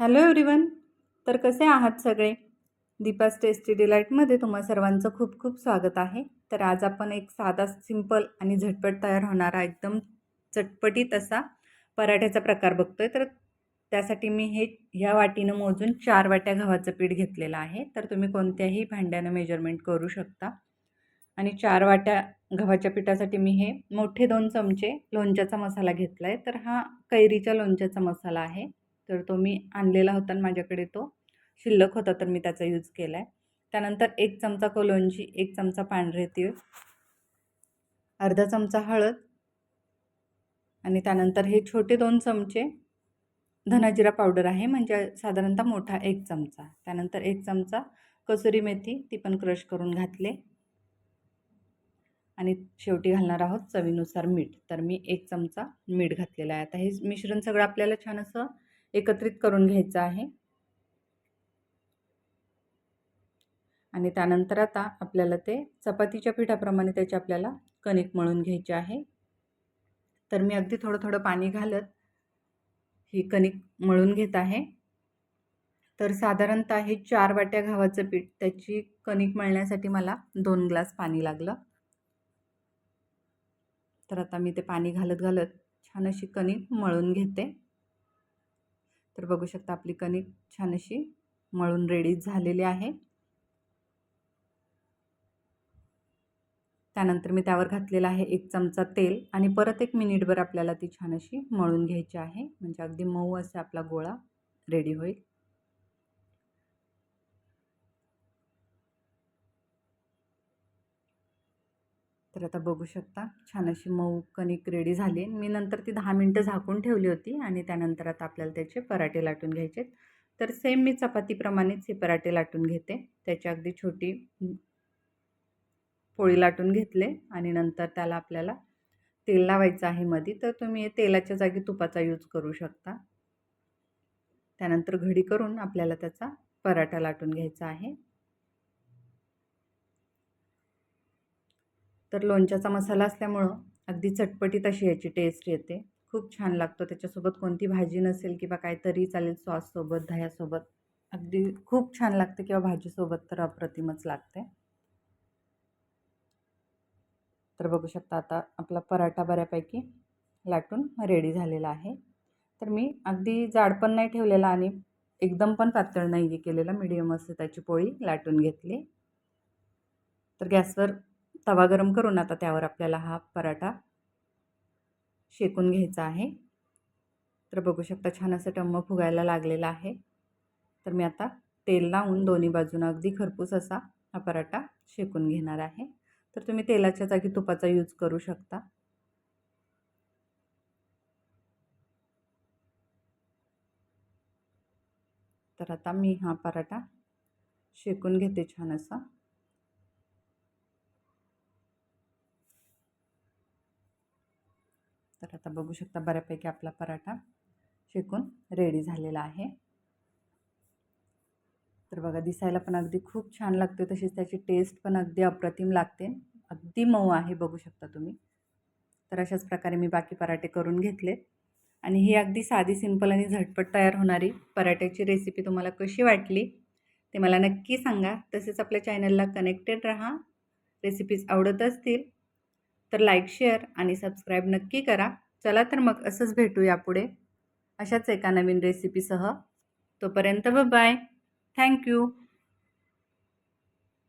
Hello everyone तर कसे आहात सगळे? दीपास टेस्टी डिलाईटमध्ये तुम्हा सर्वांचं खूप खूप स्वागत आहे. तर आज आपण एक साधा सिंपल आणि झटपट तयार होणारा एकदम चटपटीत असा पराठ्याचा प्रकार बघतोय. तर त्यासाठी मी हे ह्या वाटीनं मोजून चार वाट्या गव्हाचं पीठ घेतलेलं आहे. तर तुम्ही कोणत्याही भांड्यानं मेजरमेंट करू शकता. आणि चार वाट्या गव्हाच्या पिठासाठी मी हे मोठे दोन चमचे लोणच्याचा मसाला घेतला आहे तर हा कैरीच्या लोणच्याचा मसाला आहे. तर तो मी आणलेला होता आणि माझ्याकडे तो शिल्लक होता तर मी त्याचा यूज केला आहे त्यानंतर एक चमचा कोलोंजी एक चमचा पांढरे तीळ अर्धा चमचा हळद आणि त्यानंतर हे छोटे दोन चमचे धनाजिरा पावडर आहे म्हणजे साधारणतः मोठा एक चमचा. त्यानंतर एक चमचा कसुरी मेथी ती पण क्रश करून घातले. आणि शेवटी घालणार आहोत चवीनुसार मीठ. तर मी एक चमचा मीठ घातलेला आहे. आता हे मिश्रण सगळं आपल्याला छान असं एकत्रित करून घ्यायचं आहे. आणि त्यानंतर आता आपल्याला ते चपातीच्या पिठाप्रमाणे त्याचे आपल्याला कणिक मळून घ्यायचे आहे. तर मी अगदी थोडं थोडं पाणी घालत ही कणिक मळून घेत आहे. तर साधारणतः हे चार वाट्या गव्हाचं पीठ त्याची कणिक मळण्यासाठी मला दोन ग्लास पाणी लागलं. तर आता मी ते पाणी घालत घालत छान अशी कणिक मळून घेते. तर बघू शकता आपली कणिक छान अशी मळून रेडी झालेली आहे. त्यानंतर मी त्यावर घातलेला आहे एक चमचा तेल आणि परत एक मिनिटभर आपल्याला ती छान अशी मळून घ्यायची आहे. म्हणजे अगदी मऊ असा आपला गोळा रेडी होईल. तर आता बघू शकता. छान अशी मऊ कणिक रेडी झाली. मी नंतर ती दहा मिनटं झाकून ठेवली होती आणि त्यानंतर आता आपल्याला त्याचे पराठे लाटून घ्यायचे तर सेम मी चपातीप्रमाणेच हे पराठे लाटून घेते. त्याची अगदी छोटी पोळी लाटून घेतले आणि नंतर त्याला आपल्याला तेल लावायचं आहे मध्ये तर तुम्ही तेलाच्या जागी तुपाचा यूज करू शकता. त्यानंतर घडी करून आपल्याला त्याचा पराठा लाटून घ्यायचा आहे. तर लोणच्याचा मसाला असल्यामुळं अगदी चटपटीत अशी याची टेस्ट येते. खूप छान लागतो त्याच्यासोबत. कोणती भाजी नसेल किंवा काहीतरी चालेल सॉससोबत दह्यासोबत अगदी खूप छान लागते किंवा भाजीसोबत तर अप्रतिमच लागते. तर बघू शकता आता आपला पराठा बऱ्यापैकी लाटून रेडी झालेला आहे. तर मी अगदी जाड पण नाही ठेवलेला आणि एकदम पण पातळ नाही केलेला. मिडियम असते त्याची पोळी लाटून घेतली. तर गॅसवर तवा गरम करून आता त्यावर आपल्याला हा पराठा शेकून घ्यायचा आहे. तर बघू शकता छान असं टम्म फुगायला लागलेला आहे. तर मी आता तेल लावून दोन्ही बाजूनं अगदी खरपूस असा हा पराठा शेकून घेणार आहे. तर तुम्ही तेलाच्या जागी तुपाचा यूज करू शकता. तर आता मी हा पराठा शेकून घेते छान असा. तर आता बघू शकता बऱ्यापैकी आपला पराठा शेकून रेडी झालेला आहे. तर बघा दिसायला पण अगदी खूप छान लागते तशीच त्याची टेस्ट पण अगदी अप्रतिम लागते. अगदी मऊ आहे बघू शकता तुम्ही. तर अशाच प्रकारे मी बाकी पराठे करून घेतले. आणि ही अगदी साधी सिंपल आणि झटपट तयार होणारी पराठ्याची रेसिपी तुम्हाला कशी वाटली ते मला नक्की सांगा. तसेच आपल्या चॅनलला कनेक्टेड राहा. रेसिपीज आवडत असतील तर लाईक शेअर आणि सबस्क्राईब नक्की करा. चला तर मग असंच भेटूया पुढे. अशाच एका नवीन रेसिपीसह तोपर्यंत ब बाय थँक्यू